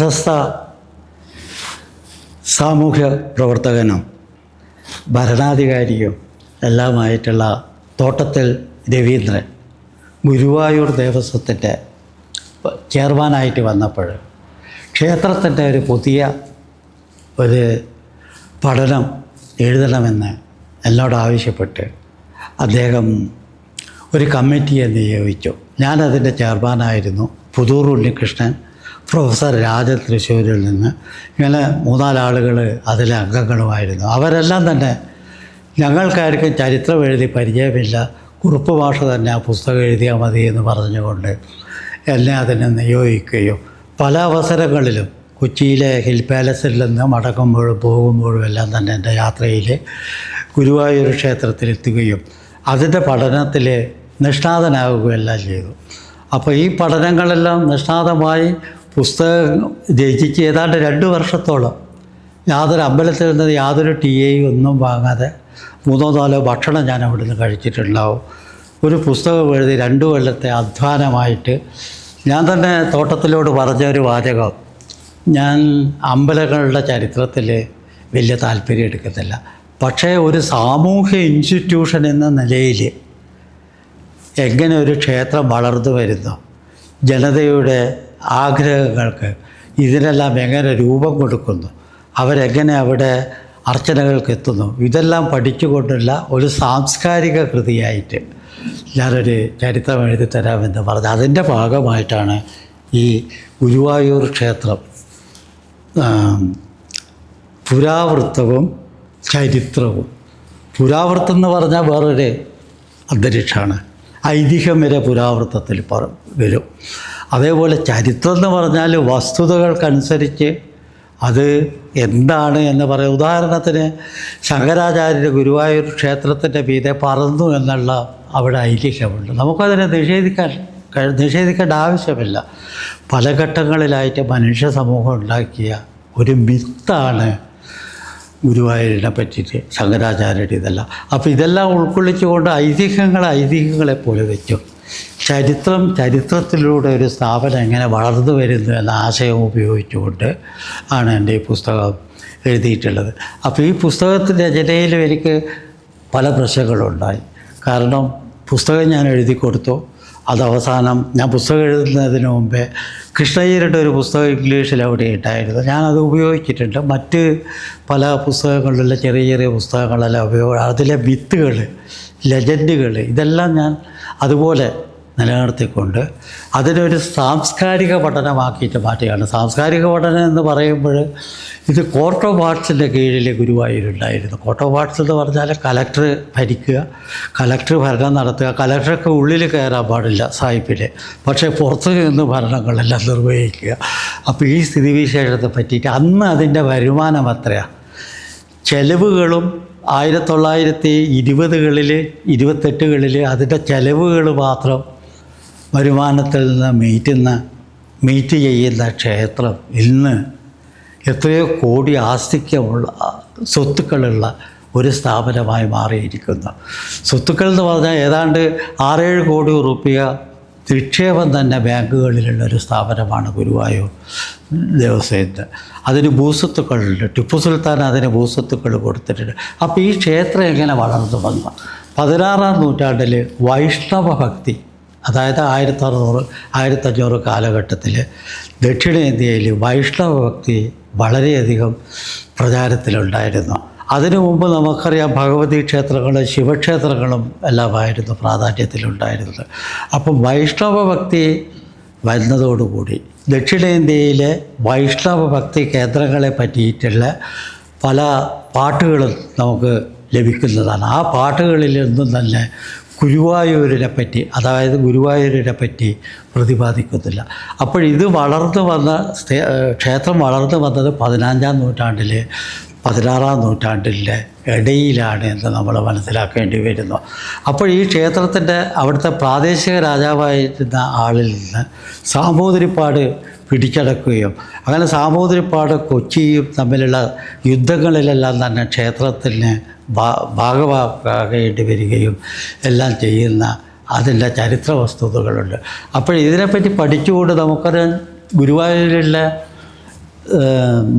പ്രശസ്ത സാമൂഹ്യ പ്രവർത്തകനും ഭരണാധികാരിയും എല്ലാമായിട്ടുള്ള തോട്ടത്തിൽ രവീന്ദ്രൻ ഗുരുവായൂർ ദേവസ്വത്തിന്റെ ചെയർമാനായിട്ട് വന്നപ്പോൾ ക്ഷേത്രത്തിന്റെ ഒരു പുതിയ ഒരു പഠനം എഴുതണമെന്ന് എന്നോട് ആവശ്യപ്പെട്ട് അദ്ദേഹം ഒരു കമ്മിറ്റിയെ നിയോഗിച്ചു. ഞാനതിന്റെ ചെയർമാനായിരുന്നു. പുതൂർ ഉണ്ണികൃഷ്ണൻ പ്രൊഫസർ രാജ തൃശ്ശൂരിൽ നിന്ന് ഇങ്ങനെ മൂന്നാലാളുകൾ അതിലെ അംഗങ്ങളുമായിരുന്നു. അവരെല്ലാം തന്നെ ഞങ്ങൾക്കാർക്കും ചരിത്രം എഴുതി പരിചയമില്ല. കുറുപ്പ് ഭാഷ തന്നെ ആ പുസ്തകം എഴുതിയാൽ മതി എന്ന് പറഞ്ഞുകൊണ്ട് എന്നെ അതിനെ നിയോഗിക്കുകയും പല അവസരങ്ങളിലും കൊച്ചിയിലെ ഹിൽ പാലസിൽ നിന്ന് മടങ്ങുമ്പോഴും പോകുമ്പോഴും എല്ലാം തന്നെ എന്റെ യാത്രയിൽ ഗുരുവായൂർ ക്ഷേത്രത്തിലെത്തുകയും അതിന്റെ പഠനത്തിൽ നിഷ്ണാതനാകുകയെല്ലാം ചെയ്തു. അപ്പോൾ ഈ പഠനങ്ങളെല്ലാം നിഷ്ണാതമായി പുസ്തകം രചിച്ച് ഏതാണ്ട് രണ്ട് വർഷത്തോളം യാതൊരു അമ്പലത്തിൽ നിന്ന് യാതൊരു ടി എയും ഒന്നും വാങ്ങാതെ മൂന്നോ നാലോ ഭക്ഷണം ഞാൻ അവിടെ നിന്ന് കഴിച്ചിട്ടുണ്ടാവും. ഒരു പുസ്തകം എഴുതി രണ്ടു കൊല്ലത്തെ അധ്വാനമായിട്ട് ഞാൻ തന്നെ തോട്ടത്തിലോട് പറഞ്ഞ ഒരു വാചകം ഞാൻ അമ്പലങ്ങളുടെ ചരിത്രത്തിൽ വലിയ താല്പര്യം എടുക്കത്തില്ല പക്ഷേ ഒരു സാമൂഹ്യ ഇൻസ്റ്റിറ്റ്യൂഷൻ എന്ന നിലയിൽ എങ്ങനെ ഒരു ക്ഷേത്രം വളർന്നു വരുന്നു ജനതയുടെ ആഗ്രഹങ്ങൾക്ക് ഇതിനെല്ലാം എങ്ങനെ രൂപം കൊടുക്കുന്നു? അവരെങ്ങനെ അവിടെ അർച്ചനകൾക്ക് എത്തുന്നു? ഇതെല്ലാം പഠിച്ചുകൊണ്ടുള്ള ഒരു സാംസ്കാരിക കൃതിയായിട്ട് ഞാനൊരു ചരിത്രം എഴുതി തരാമെന്ന് പറഞ്ഞു അതിന്റെ ഭാഗമായിട്ടാണ് ഈ ഗുരുവായൂർ ക്ഷേത്രം പുരാവൃത്തവും ചരിത്രവും. പുരാവൃത്തം എന്ന് പറഞ്ഞാൽ വേറൊരു അന്തരീക്ഷമാണ്. ഐതിഹ്യം വരെ പുരാവൃത്തത്തിൽ പറ വരും. അതേപോലെ ചരിത്രം എന്ന് പറഞ്ഞാൽ വസ്തുതകൾക്കനുസരിച്ച് അത് എന്താണ് എന്ന് പറയാം. ഉദാഹരണത്തിന് ശങ്കരാചാര്യ ഗുരുവായൂർ ക്ഷേത്രത്തിന്റെ മീതെ പറന്നു എന്നുള്ള അവിടെ ഐതിഹ്യമുണ്ട്. നമുക്കതിനെ നിഷേധിക്കാൻ നിഷേധിക്കേണ്ട ആവശ്യമില്ല. പല ഘട്ടങ്ങളിലായിട്ട് മനുഷ്യ സമൂഹം ഉണ്ടാക്കിയ ഒരു മിത്താണ് ഗുരുവായൂരിനെ പറ്റിയിട്ട് ശങ്കരാചാര്യയുടെ ഇതെല്ലാം അപ്പോൾ ഇതെല്ലാം ഉൾക്കൊള്ളിച്ചുകൊണ്ട് ഐതിഹ്യങ്ങൾ ഐതിഹ്യങ്ങളെ പോലെ വെച്ചു. ചരിത്രം ചരിത്രത്തിലൂടെ ഒരു സ്ഥാപനം എങ്ങനെ വളർന്നു വരുന്നു എന്ന ആശയം ഉപയോഗിച്ചുകൊണ്ട് ആണ് എന്റെ ഈ പുസ്തകം എഴുതിയിട്ടുള്ളത്. അപ്പോൾ ഈ പുസ്തകത്തിന്റെ രചനയിലും എനിക്ക് പല പ്രശ്നങ്ങളുണ്ടായി. കാരണം പുസ്തകം ഞാൻ എഴുതി കൊടുത്തു. അത് അവസാനം ഞാൻ പുസ്തകം എഴുതുന്നതിന് മുമ്പേ കൃഷ്ണയ്യരുടെ ഒരു പുസ്തകം ഇംഗ്ലീഷിൽ അവിടെ ഉണ്ടായിരുന്നു ഞാനത് ഉപയോഗിച്ചിട്ടുണ്ട്. മറ്റ് പല പുസ്തകങ്ങളിലുള്ള ചെറിയ ചെറിയ പുസ്തകങ്ങളെല്ലാം ഉപയോഗ അതിലെ വിത്തുകൾ ലെജൻഡുകൾ ഇതെല്ലാം ഞാൻ അതുപോലെ നിലനിർത്തിക്കൊണ്ട് അതിനൊരു സാംസ്കാരിക പഠനമാക്കിയിട്ട് മാറ്റുകയാണ്. സാംസ്കാരിക പഠനം എന്ന് പറയുമ്പോൾ ഇത് കോർട്ട് ഓഫ് ആർട്സിന്റെ കീഴിൽ ഗുരുവായൂരുണ്ടായിരുന്നു. കോർട്ട് ഓഫ് ആർട്സ് എന്ന് പറഞ്ഞാൽ കലക്ടർ ഭരിക്കുക കലക്ടർ ഭരണം നടത്തുക കലക്ടർക്ക് ഉള്ളിൽ കയറാൻ പാടില്ല സാഹിബിൽ പക്ഷേ പുറത്ത് നിന്ന് ഭരണങ്ങളെല്ലാം നിർവഹിക്കുക. അപ്പോൾ ഈ സ്ഥിതിവിശേഷത്തെ പറ്റിയിട്ട് അന്ന് അതിന്റെ വരുമാനം അത്രയാണ് ചെലവുകളും ആയിരത്തി തൊള്ളായിരത്തി ഇരുപതുകളിൽ ഇരുപത്തെട്ടുകളിൽ അതിന്റെ ചെലവുകൾ മാത്രം വരുമാനത്തിൽ നിന്ന് മീറ്റുന്ന മീറ്റ് ചെയ്യുന്ന ക്ഷേത്രം ഇന്ന് എത്രയോ കോടി ആസ്തിക്യമുള്ള സ്വത്തുക്കളുള്ള ഒരു സ്ഥാപനമായി മാറിയിരിക്കുന്നു. സ്വത്തുക്കൾ എന്ന് പറഞ്ഞാൽ ഏതാണ്ട് ആറേഴ് കോടി റുപ്യ നിക്ഷേപം തന്നെ ബാങ്കുകളിലുള്ള ഒരു സ്ഥാപനമാണ് ഗുരുവായൂർ ദേവസ്വത്തിന് അതിന് ഭൂസ്വത്തുക്കളുണ്ട്. ടിപ്പു സുൽത്താൻ അതിന് ഭൂസ്വത്തുക്കൾ കൊടുത്തിട്ടുണ്ട്. അപ്പോൾ ഈ ക്ഷേത്രം എങ്ങനെ വളർന്നു വന്നു? പതിനാറാം നൂറ്റാണ്ടിൽ വൈഷ്ണവ ഭക്തി അതായത് ആയിരത്തി അറുന്നൂറ് ആയിരത്തഞ്ഞൂറ് കാലഘട്ടത്തിൽ ദക്ഷിണേന്ത്യയിൽ വൈഷ്ണവ ഭക്തി വളരെയധികം പ്രചാരത്തിലുണ്ടായിരുന്നു. അതിനു മുമ്പ് നമുക്കറിയാം ഭഗവതി ക്ഷേത്രങ്ങളും ശിവക്ഷേത്രങ്ങളും എല്ലാമായിരുന്നു പ്രാധാന്യത്തിലുണ്ടായിരുന്നത്. അപ്പം വൈഷ്ണവ ഭക്തി വരുന്നതോടുകൂടി ദക്ഷിണേന്ത്യയിലെ വൈഷ്ണവ ഭക്തി കേന്ദ്രങ്ങളെ പറ്റിയിട്ടുള്ള പല പാട്ടുകളും നമുക്ക് ലഭിക്കുന്നതാണ്. ആ പാട്ടുകളിൽ നിന്നും തന്നെ ഗുരുവായൂരിനെ പറ്റി അതായത് ഗുരുവായൂരിനെ പറ്റി പ്രതിപാദിക്കുന്നില്ല. അപ്പോൾ ഇത് വളർന്നു വന്ന ക്ഷേത്രം വളർന്നു വന്നത് പതിനഞ്ചാം നൂറ്റാണ്ടിൽ പതിനാറാം നൂറ്റാണ്ടിലെ ഇടയിലാണ് എന്ന് നമ്മൾ മനസ്സിലാക്കേണ്ടി വരുന്നു. അപ്പോൾ ഈ ക്ഷേത്രത്തിന്റെ അവിടുത്തെ പ്രാദേശിക രാജാവായിരുന്ന ആളിൽ നിന്ന് സാമൂതിരിപ്പാട് പിടിച്ചടക്കുകയും അങ്ങനെ സാമൂതിരിപ്പാട് കൊച്ചിയും തമ്മിലുള്ള യുദ്ധങ്ങളിലെല്ലാം തന്നെ ക്ഷേത്രത്തിന് ഭാഗമാകേണ്ടി വരികയും എല്ലാം ചെയ്യുന്ന അതിന്റെ ചരിത്ര വസ്തുതകളുണ്ട്. അപ്പോൾ ഇതിനെപ്പറ്റി പഠിച്ചുകൊണ്ട് നമുക്കത് ഗുരുവായൂരിലെ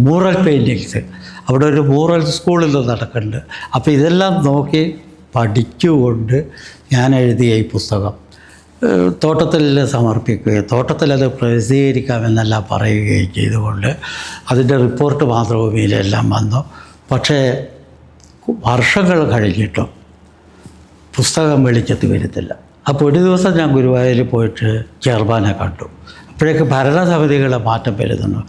മൂറൽ പെയിന്റിങ്സ്. അവിടെ ഒരു മൂറൽ സ്കൂളിൽ നടക്കുന്നുണ്ട്. അപ്പോൾ ഇതെല്ലാം നോക്കി പഠിച്ചുകൊണ്ട് ഞാൻ എഴുതിയ ഈ പുസ്തകം തോട്ടത്തിൽ സമർപ്പിക്കുകയും തോട്ടത്തിൽ അത് പ്രസിദ്ധീകരിക്കാമെന്നെല്ലാം പറയുകയും ചെയ്തുകൊണ്ട് അതിന്റെ റിപ്പോർട്ട് മാതൃഭൂമിയിലെല്ലാം വന്നു. പക്ഷേ വർഷങ്ങൾ കഴിഞ്ഞിട്ടും പുസ്തകം വെളിച്ചത്ത് വരുത്തില്ല അപ്പോൾ ഒരു ദിവസം ഞാൻ ഗുരുവായൂരിൽ പോയിട്ട് ചെർബാനെ കണ്ടു. അപ്പോഴേക്ക് ഭരണസമിതികളെ മാറ്റം വരുന്നുണ്ട്.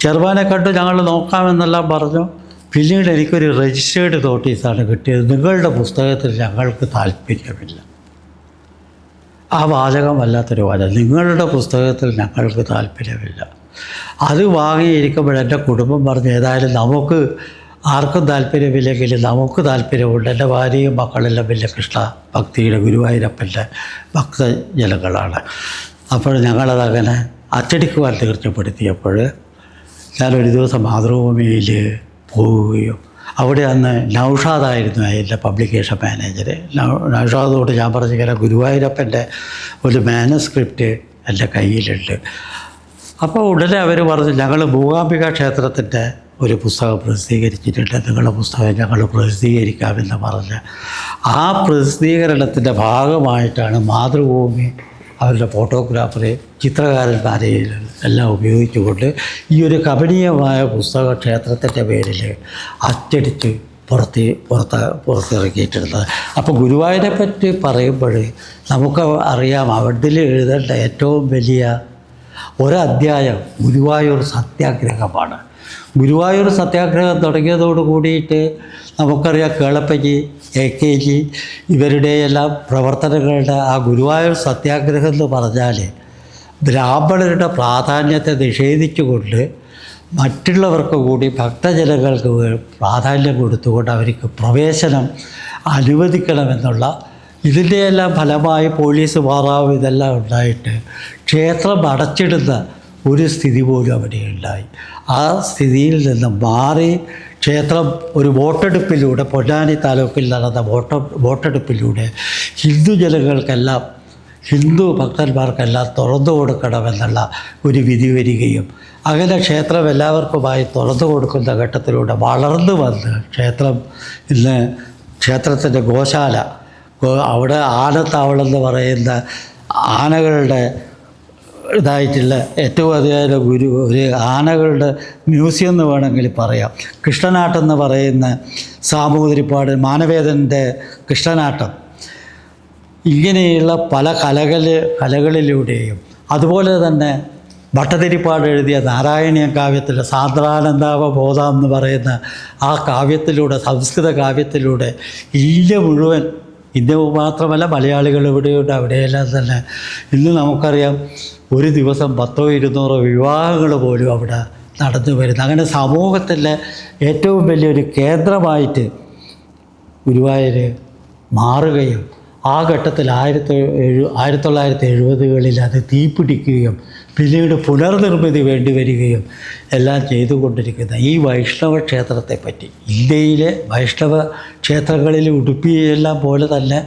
ചെയർമാനെ കണ്ടു ഞങ്ങൾ നോക്കാമെന്നെല്ലാം പറഞ്ഞു. പിന്നീട് എനിക്കൊരു രജിസ്റ്റേർഡ് നോട്ടീസാണ് കിട്ടിയത്. നിങ്ങളുടെ പുസ്തകത്തിൽ ഞങ്ങൾക്ക് താല്പര്യമില്ല. ആ വാചകം വല്ലാത്തൊരു വാചകം. നിങ്ങളുടെ പുസ്തകത്തിൽ ഞങ്ങൾക്ക് താല്പര്യമില്ല. അത് വാങ്ങിയിരിക്കുമ്പോൾ എന്റെ കുടുംബം പറഞ്ഞു ഏതായാലും നമുക്ക് ആർക്കും താല്പര്യമില്ലെങ്കിൽ നമുക്ക് താല്പര്യമുണ്ട് എന്റെ ഭാര്യയും മക്കളെല്ലാം വലിയ കൃഷ്ണ ഭക്തിയുടെ ഗുരുവായൂരപ്പന്റെ ഭക്തജനങ്ങളാണ് അപ്പോൾ ഞങ്ങളതങ്ങനെ അച്ചടിക്കുവാൻ തീർച്ചപ്പെടുത്തിയപ്പോൾ ഞാനൊരു ദിവസം മാതൃഭൂമിയിൽ പോവുകയും അവിടെ അന്ന് നൗഷാദായിരുന്നു അതിന്റെ പബ്ലിക്കേഷൻ മാനേജർ. നൗഷാദോട് ഞാൻ പറഞ്ഞു ഇങ്ങനെ ഗുരുവായൂരപ്പന്റെ ഒരു മാനസ്ക്രിപ്റ്റ് എന്റെ കയ്യിലുണ്ട്. അപ്പോൾ ഉടനെ അവർ പറഞ്ഞു ഞങ്ങൾ മൂകാംബിക ക്ഷേത്രത്തിന്റെ ഒരു പുസ്തകം പ്രസിദ്ധീകരിച്ചിട്ടുണ്ട്. നിങ്ങളുടെ പുസ്തകം ഞങ്ങൾ പ്രസിദ്ധീകരിക്കാമെന്ന് പറഞ്ഞ് ആ പ്രസിദ്ധീകരണത്തിന്റെ ഭാഗമായിട്ടാണ് മാതൃഭൂമി അവരുടെ ഫോട്ടോഗ്രാഫറെ ചിത്രകാരന്മാരെയും എല്ലാം ഉപയോഗിച്ചുകൊണ്ട് ഈ ഒരു കമനീയമായ പുസ്തക ക്ഷേത്രത്തിന്റെ പേരിൽ അച്ചടിച്ച് പുറത്ത് പുറത്ത് പുറത്തിറക്കിയിട്ടുള്ളത് അപ്പോൾ ഗുരുവായൂരെ പറ്റി പറയുമ്പോൾ നമുക്ക് അറിയാം അവിടെ എഴുതേണ്ട ഏറ്റവും വലിയ ഒരധ്യായം ഗുരുവായൂർ സത്യാഗ്രഹമാണ്. ഗുരുവായൂർ സത്യാഗ്രഹം തുടങ്ങിയതോട് കൂടിയിട്ട് നമുക്കറിയാം കേളപ്പജി എ കെ ജി ഇവരുടെ എല്ലാം പ്രവർത്തനങ്ങളുടെ ആ ഗുരുവായൂർ സത്യാഗ്രഹം എന്ന് പറഞ്ഞാൽ ബ്രാഹ്മണരുടെ പ്രാധാന്യത്തെ നിഷേധിച്ചുകൊണ്ട് മറ്റുള്ളവർക്ക് കൂടി ഭക്തജനങ്ങൾക്ക് പ്രാധാന്യം കൊടുത്തുകൊണ്ട് അവർക്ക് പ്രവേശനം അനുവദിക്കണമെന്നുള്ള ഇതിന്റെയെല്ലാം ഫലമായി പോലീസ് മാറാവും ഇതെല്ലാം ഉണ്ടായിട്ട് ക്ഷേത്രം അടച്ചിടുന്ന ഒരു സ്ഥിതി പോലും അവിടെ ഉണ്ടായി ആ സ്ഥിതിയിൽ നിന്ന് മാറി ക്ഷേത്രം ഒരു വോട്ടെടുപ്പിലൂടെ പൊന്നാനി താലൂക്കിൽ നടന്ന വോട്ട വോട്ടെടുപ്പിലൂടെ ഹിന്ദു ജനങ്ങൾക്കെല്ലാം ഹിന്ദു ഭക്തന്മാർക്കെല്ലാം തുറന്നു കൊടുക്കണമെന്നുള്ള ഒരു വിധി വരികയും അങ്ങനെ ക്ഷേത്രം എല്ലാവർക്കുമായി തുറന്നു കൊടുക്കുന്ന ഘട്ടത്തിലൂടെ വളർന്നു വന്ന് ക്ഷേത്രം ഇന്ന് ക്ഷേത്രത്തിന്റെ ഗോശാല അവിടെ ആനത്താവളം എന്ന് പറയുന്ന ആനകളുടെ ഇതായിട്ടുള്ള ഏറ്റവും അധികം ഗുരു ഒരു ആനകളുടെ മ്യൂസിയം എന്ന് വേണമെങ്കിൽ പറയാം. കൃഷ്ണനാട്ടം എന്ന് പറയുന്ന സാമൂതിരിപ്പാട് മാനവേദന്റെ കൃഷ്ണനാട്ടം. ഇങ്ങനെയുള്ള പല കലകൾ കലകളിലൂടെയും അതുപോലെ തന്നെ ഭട്ടതിരിപ്പാട് എഴുതിയ നാരായണീയ കാവ്യത്തിലെ സാന്ദ്രാനന്ദാവ ബോധ എന്ന് പറയുന്ന ആ കാവ്യത്തിലൂടെ സംസ്കൃത കാവ്യത്തിലൂടെ ഇല്ല മുഴുവൻ ഇന്ത്യ മാത്രമല്ല മലയാളികൾ ഇവിടെയുണ്ട് അവിടെയെല്ലാം തന്നെ. ഇന്ന് നമുക്കറിയാം ഒരു ദിവസം പത്തോ ഇരുന്നൂറോ വിവാഹങ്ങൾ പോലും അവിടെ നടന്നു വരുന്നു. അങ്ങനെ സമൂഹത്തിലെ ഏറ്റവും വലിയൊരു കേന്ദ്രമായിട്ട് ഗുരുവായൂർ മാറുകയും ആ ഘട്ടത്തിൽ ആയിരത്തി എഴു ആയിരത്തി തൊള്ളായിരത്തി എഴുപതുകളിൽ അത് തീപിടിക്കുകയും പിന്നീട് പുനർനിർമ്മിതി വേണ്ടി വരികയും എല്ലാം ചെയ്തുകൊണ്ടിരിക്കുന്ന ഈ വൈഷ്ണവ ക്ഷേത്രത്തെപ്പറ്റി ഇന്ത്യയിലെ വൈഷ്ണവ ക്ഷേത്രങ്ങളിൽ ഉടുപ്പിയെല്ലാം പോലെ തന്നെ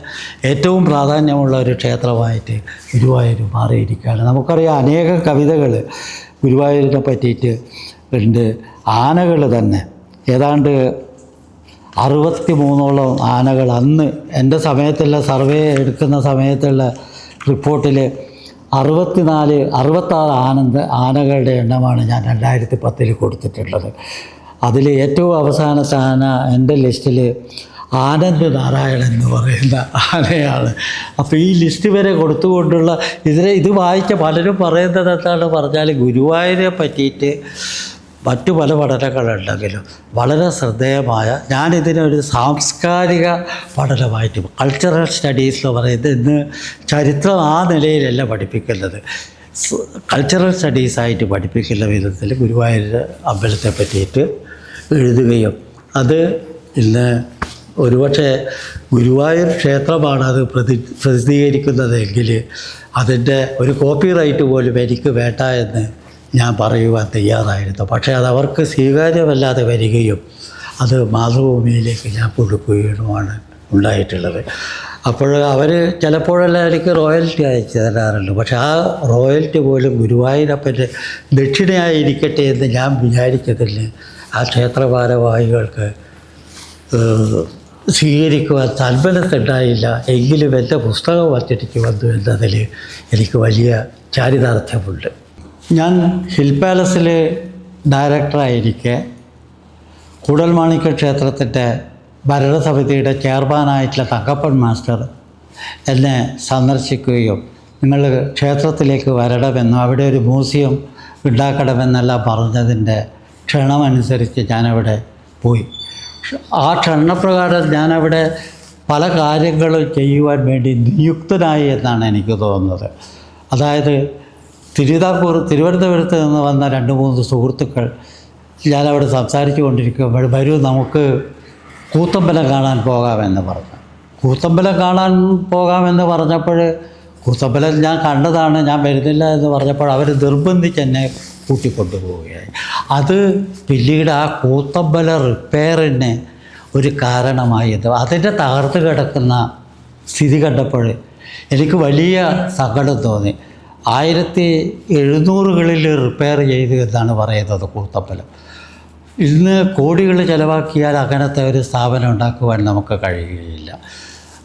ഏറ്റവും പ്രാധാന്യമുള്ള ഒരു ക്ഷേത്രമായിട്ട് ഗുരുവായൂർ മാറിയിരിക്കുകയാണ്. നമുക്കറിയാം അനേകം കവിതകൾ ഗുരുവായൂരിനെ പറ്റിയിട്ട് ഉണ്ട്. ആനകൾ തന്നെ. ഏതാണ്ട് അറുപത്തി മൂന്നോളം ആനകൾ അന്ന് എന്റെ സമയത്തുള്ള സർവേ എടുക്കുന്ന സമയത്തുള്ള റിപ്പോർട്ടിൽ അറുപത്തിനാല് അറുപത്താറ് ആനന്ദ ആനകളുടെ എണ്ണമാണ് ഞാൻ രണ്ടായിരത്തി പത്തിൽ കൊടുത്തിട്ടുള്ളത്. അതിൽ ഏറ്റവും അവസാനത്തെ ആന എന്റെ ലിസ്റ്റിൽ ആനന്ദ് നാരായണൻ എന്ന് പറയുന്ന ആനയാണ്. അപ്പോൾ ഈ ലിസ്റ്റ് വരെ കൊടുത്തുകൊണ്ടുള്ള ഇതിനെ ഇത് വായിച്ച പലരും പറയുന്നത് എന്താണ്? പറഞ്ഞാൽ ഗുരുവായൂരെ പറ്റിയിട്ട് മറ്റു പല പഠനങ്ങളുണ്ടെങ്കിലും വളരെ ശ്രദ്ധേയമായ ഞാനിതിനൊരു സാംസ്കാരിക പഠനമായിട്ട് കൾച്ചറൽ സ്റ്റഡീസ് എന്ന് പറയുന്നത് ഇന്ന് ചരിത്രം ആ നിലയിലല്ല പഠിപ്പിക്കുന്നത്. കൾച്ചറൽ സ്റ്റഡീസായിട്ട് പഠിപ്പിക്കുന്ന വിധത്തിൽ ഗുരുവായൂർ അമ്പലത്തെ പറ്റിയിട്ട് എഴുതുകയും അത് ഇന്ന് ഒരുപക്ഷെ ഗുരുവായൂർ ക്ഷേത്രമാണ് അത് പ്രതി പ്രസിദ്ധീകരിക്കുന്നതെങ്കിൽ അതിന്റെ ഒരു കോപ്പി റൈറ്റ് പോലും എനിക്ക് വേണ്ട എന്ന് ഞാൻ പറയുവാൻ തയ്യാറായിരുന്നു. പക്ഷേ അത് അവർക്ക് സ്വീകാര്യമല്ലാതെ വരികയും അത് മാതൃഭൂമിയിലേക്ക് ഞാൻ കൊടുക്കുകയുമാണ് ഉണ്ടായിട്ടുള്ളത്. അപ്പോൾ അവർ ചിലപ്പോഴെല്ലാം എനിക്ക് റോയൽറ്റി അയച്ചു തരാറുണ്ട്. പക്ഷേ ആ റോയൽറ്റി പോലും ഗുരുവായൂരപ്പന്റെ ദക്ഷിണയായി ഇരിക്കട്ടെ എന്ന് ഞാൻ വിചാരിച്ചതിൽ ആ ക്ഷേത്ര ഭാരവാഹികൾക്ക് ഏഹ്, സ്വീകരിക്കുവാൻ താല്പര്യത്തുണ്ടായില്ല. എങ്കിലും എന്റെ പുസ്തകം അച്ചടിച്ച് വന്നു എന്നതിൽ എനിക്ക് വലിയ ചാരിതാർത്ഥ്യമുണ്ട്. ഞാൻ ഹിൽ പാലസിൽ ഡയറക്ടറായിരിക്കെ കൂടൽമാണിക്യ ക്ഷേത്രത്തിന്റെ ഭരണസമിതിയുടെ ചെയർമാനായിട്ടുള്ള തങ്കപ്പൻ മാസ്റ്റർ എന്നെ സന്ദർശിക്കുകയും നിങ്ങൾ ക്ഷേത്രത്തിലേക്ക് വരണമെന്നും അവിടെ ഒരു മ്യൂസിയം ഉണ്ടാക്കണമെന്നെല്ലാം പറഞ്ഞതിന്റെ ക്ഷണമനുസരിച്ച് ഞാനവിടെ പോയി. ആ ക്ഷണപ്രകാരം ഞാനവിടെ പല കാര്യങ്ങളും ചെയ്യുവാൻ വേണ്ടി നിയുക്തനായി എന്നാണ് എനിക്ക് തോന്നുന്നത്. അതായത് തിരുവിതാംകൂർ തിരുവനന്തപുരത്ത് നിന്ന് വന്ന രണ്ട് മൂന്ന് സുഹൃത്തുക്കൾ ഞാനവിടെ സംസാരിച്ചു കൊണ്ടിരിക്കുമ്പോൾ വരൂ നമുക്ക് കൂത്തമ്പലം കാണാൻ പോകാമെന്ന് പറഞ്ഞു. കൂത്തമ്പലം കാണാൻ പോകാമെന്ന് പറഞ്ഞപ്പോൾ കൂത്തമ്പലം ഞാൻ കണ്ടതാണ് ഞാൻ വരുന്നില്ല എന്ന് പറഞ്ഞപ്പോൾ അവർ നിർബന്ധിച്ച് എന്നെ കൂട്ടിക്കൊണ്ടുപോവുകയായി. അത് പിന്നീട് ആ കൂത്തമ്പല റിപ്പയറിന് ഒരു കാരണമായത് അതിന്റെ തകർത്ത് കിടക്കുന്ന സ്ഥിതി കണ്ടപ്പോൾ എനിക്ക് വലിയ സങ്കടം തോന്നി. ആയിരത്തി എഴുന്നൂറുകളിൽ റിപ്പയർ ചെയ്തു എന്നാണ് പറയുന്നത് കൂത്തമ്പലം. ഇന്ന് കോടികൾ ചിലവാക്കിയാൽ അങ്ങനത്തെ ഒരു സ്ഥാപനം ഉണ്ടാക്കുവാൻ നമുക്ക് കഴിയുകയില്ല.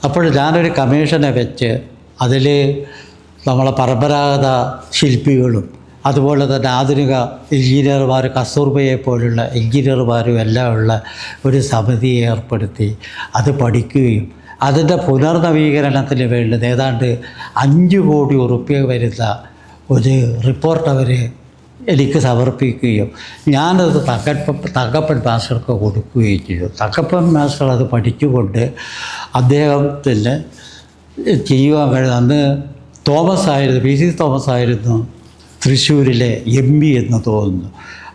അപ്പോൾ ഞാനൊരു കമ്മീഷനെ വെച്ച് അതിൽ നമ്മളെ പരമ്പരാഗത ശില്പികളും അതുപോലെ തന്നെ ആധുനിക എഞ്ചിനീയർമാർ കസൂർബയെ പോലുള്ള എഞ്ചിനീയർമാരും എല്ലാം ഉള്ള ഒരു സമിതി ഏർപ്പെടുത്തി അത് പഠിക്കുകയും അതിന്റെ പുനർനവീകരണത്തിന് വേണ്ടത് ഏതാണ്ട് അഞ്ച് കോടി ഉറുപ്പ്യ വരുന്ന ഒരു റിപ്പോർട്ട് അവർ എനിക്ക് സമർപ്പിക്കുകയും ഞാനത് തകപ്പൻ തകപ്പൻ മാസ്റ്റർക്ക് കൊടുക്കുകയും ചെയ്തു. തകപ്പൻ മാസ്റ്റർ അത് പഠിച്ചുകൊണ്ട് അദ്ദേഹത്തിന് ചെയ്യുവാൻ കഴിയും അന്ന് തോമസ് ആയിരുന്നു പി സി തോമസ് ആയിരുന്നു തൃശ്ശൂരിലെ എം ബി എന്ന് തോന്നുന്നു.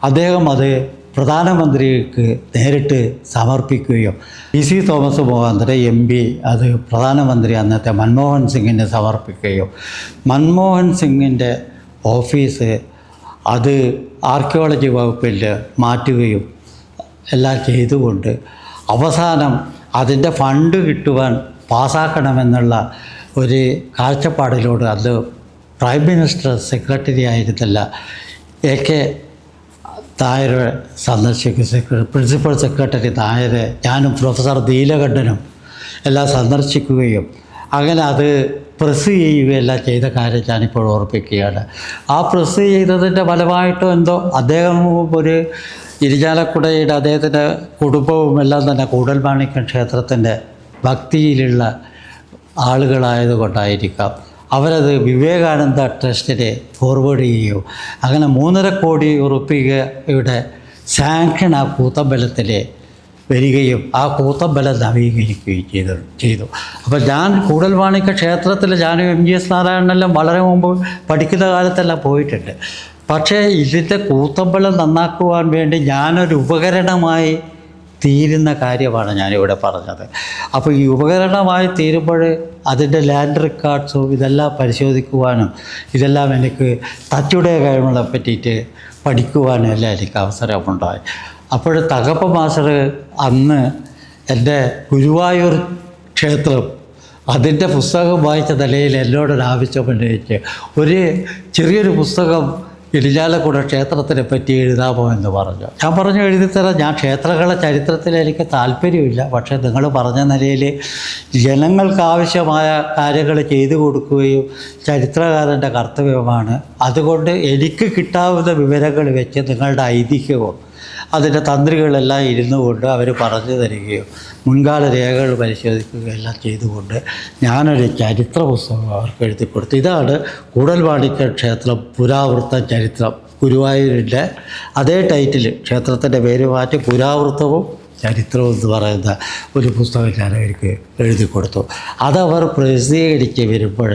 അദ്ദേഹം അത് പ്രധാനമന്ത്രിക്ക് നേരിട്ട് സമർപ്പിക്കുകയും പി സി തോമസ് മുഖാന്തരം എം പി അത് പ്രധാനമന്ത്രി അന്നത്തെ മൻമോഹൻ സിംഗിന് സമർപ്പിക്കുകയും മൻമോഹൻ സിംഗിന്റെ ഓഫീസ് അത് ആർക്കിയോളജി വകുപ്പിൽ മാറ്റുകയും എല്ലാം ചെയ്തുകൊണ്ട് അവസാനം അതിന്റെ ഫണ്ട് കിട്ടുവാൻ പാസ്സാക്കണമെന്നുള്ള ഒരു കാഴ്ചപ്പാടിലൂടെ അത് പ്രൈം മിനിസ്റ്റർ സെക്രട്ടറി ആയിരുന്നില്ല. എ കെ നായരെ സന്ദർശിക്കും. സെക്രട്ടറി പ്രിൻസിപ്പൽ സെക്രട്ടറി തായരെ ഞാനും പ്രൊഫസർ നീലകണ്ഠനും എല്ലാം സന്ദർശിക്കുകയും അങ്ങനെ അത് പ്രസ് ചെയ്യുകയെല്ലാം ചെയ്ത കാര്യം ഞാനിപ്പോൾ ഓർപ്പിക്കുകയാണ്. ആ പ്രസ് ചെയ്തതിന്റെ ഫലമായിട്ടോ എന്തോ അദ്ദേഹം ഒരു ഇരിഞ്ഞാലക്കുടയുടെ അദ്ദേഹത്തിന്റെ കുടുംബവും എല്ലാം തന്നെ കൂടൽമാണിക്യം ക്ഷേത്രത്തിന്റെ ഭക്തിയിലുള്ള ആളുകളായതുകൊണ്ടായിരിക്കാം. അവരത് വിവേകാനന്ദ ട്രസ്റ്റിനെ ഫോർവേഡ് ചെയ്യുകയോ. അങ്ങനെ മൂന്നര കോടി ഉറുപ്പികയുടെ സാങ്ഷൻ ആ കൂത്തമ്പലത്തിൽ വരികയും ആ കൂത്തമ്പലം നവീകരിക്കുകയും ചെയ്തു ചെയ്തു. അപ്പോൾ ഞാൻ കൂടൽവാണിക്ക ക്ഷേത്രത്തിൽ ഞാനും എം ജി എസ് നാരായണനെല്ലാം വളരെ മുമ്പ് പഠിക്കുന്ന കാലത്തെല്ലാം പോയിട്ടുണ്ട്. പക്ഷേ ഇതിന്റെ കൂത്തമ്പലം നന്നാക്കുവാൻ വേണ്ടി ഞാനൊരു ഉപകരണമായി തീരുന്ന കാര്യമാണ് ഞാനിവിടെ പറഞ്ഞത്. അപ്പോൾ ഈ ഉപകരണമായി തീരുമ്പോൾ അതിന്റെ ലാൻഡ് റെക്കോർഡ്സും ഇതെല്ലാം പരിശോധിക്കുവാനും ഇതെല്ലാം എനിക്ക് തച്ചുടയ കാര്യങ്ങളെ പറ്റിയിട്ട് പഠിക്കുവാനും എല്ലാം എനിക്ക് അവസരമുണ്ടായി. അപ്പോൾ തകപ്പ മാസ്റ്റർ അന്ന് എന്റെ ഗുരുവായൂർ ക്ഷേത്രം അതിന്റെ പുസ്തകം വായിച്ച നിലയിൽ എന്നോട് ആവശ്യം ഉന്നയിച്ച് ഒരു ചെറിയൊരു പുസ്തകം ഇരിഞ്ഞാലക്കുട ക്ഷേത്രത്തിനെ പറ്റി എഴുതാമോ എന്ന് പറഞ്ഞു. ഞാൻ പറഞ്ഞു എഴുതിത്തരാം. ഞാൻ ക്ഷേത്രങ്ങളെ ചരിത്രത്തിൽ എനിക്ക് താല്പര്യമില്ല. പക്ഷേ നിങ്ങൾ പറഞ്ഞ നിലയിൽ ജനങ്ങൾക്ക് ആവശ്യമായ കാര്യങ്ങൾ ചെയ്തു കൊടുക്കുകയും ചരിത്രകാരന്റെ കർത്തവ്യമാണ്. അതുകൊണ്ട് എനിക്ക് കിട്ടാവുന്ന വിവരങ്ങൾ വെച്ച് നിങ്ങളുടെ ഐതിഹ്യവും അതിന്റെ തന്ത്രികളെല്ലാം ഇരുന്നു കൊണ്ട് അവർ പറഞ്ഞു തരികയും മുൻകാല രേഖകൾ പരിശോധിക്കുകയെല്ലാം ചെയ്തുകൊണ്ട് ഞാനൊരു ചരിത്ര പുസ്തകം അവർക്ക് എഴുതി കൊടുത്തു. ഇതാണ് കൂടൽവാണിക്ക ക്ഷേത്രം പുരാവൃത്ത ചരിത്രം. ഗുരുവായൂരിന്റെ അതേ ടൈറ്റിൽ ക്ഷേത്രത്തിന്റെ പേര് മാറ്റി പുരാവൃത്തവും ചരിത്രവും എന്ന് പറയുന്ന ഒരു പുസ്തകം ഞാൻ അവർക്ക് എഴുതി കൊടുത്തു. അതവർ പ്രസിദ്ധീകരിച്ച് വരുമ്പോൾ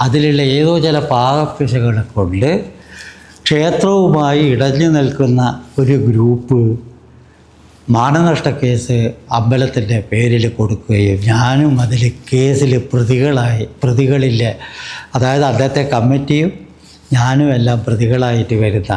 അതിലുള്ള ഏതോ ചില പാകപ്പിശകളെ കൊണ്ട് ക്ഷേത്രവുമായി ഇടഞ്ഞു നിൽക്കുന്ന ഒരു ഗ്രൂപ്പ് മാനനഷ്ട കേസ് അമ്പലത്തിന്റെ പേരിൽ കൊടുക്കുകയും ഞാനും അതിൽ കേസിൽ പ്രതികളായി പ്രതികളില്ല. അതായത് അന്നത്തെ കമ്മിറ്റിയും ഞാനും എല്ലാം പ്രതികളായിട്ട് വരുന്ന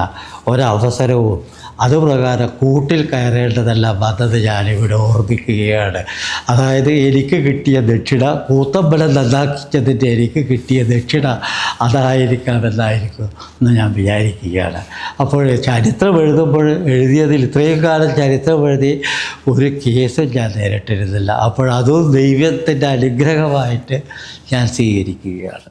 ഒരവസരവും അതുപ്രകാരം കൂട്ടിൽ കയറേണ്ടതല്ല വന്നത് ഞാനിവിടെ ഓർമ്മിക്കുകയാണ്. അതായത് എനിക്ക് കിട്ടിയ ദക്ഷിണ കൂത്തമ്പലം നന്നാക്കിച്ചതിന്റെ എനിക്ക് കിട്ടിയ ദക്ഷിണ അതായിരിക്കാമെന്നായിരിക്കും എന്ന് ഞാൻ വിചാരിക്കുകയാണ്. അപ്പോൾ ചരിത്രം എഴുതുമ്പോൾ എഴുതിയതിൽ ഇത്രയും കാലം ചരിത്രം എഴുതി ഒരു കേസും ഞാൻ നേരിട്ടിരുന്നില്ല. അപ്പോൾ അതും ദൈവത്തിന്റെ അനുഗ്രഹമായിട്ട് ഞാൻ സ്വീകരിക്കുകയാണ്.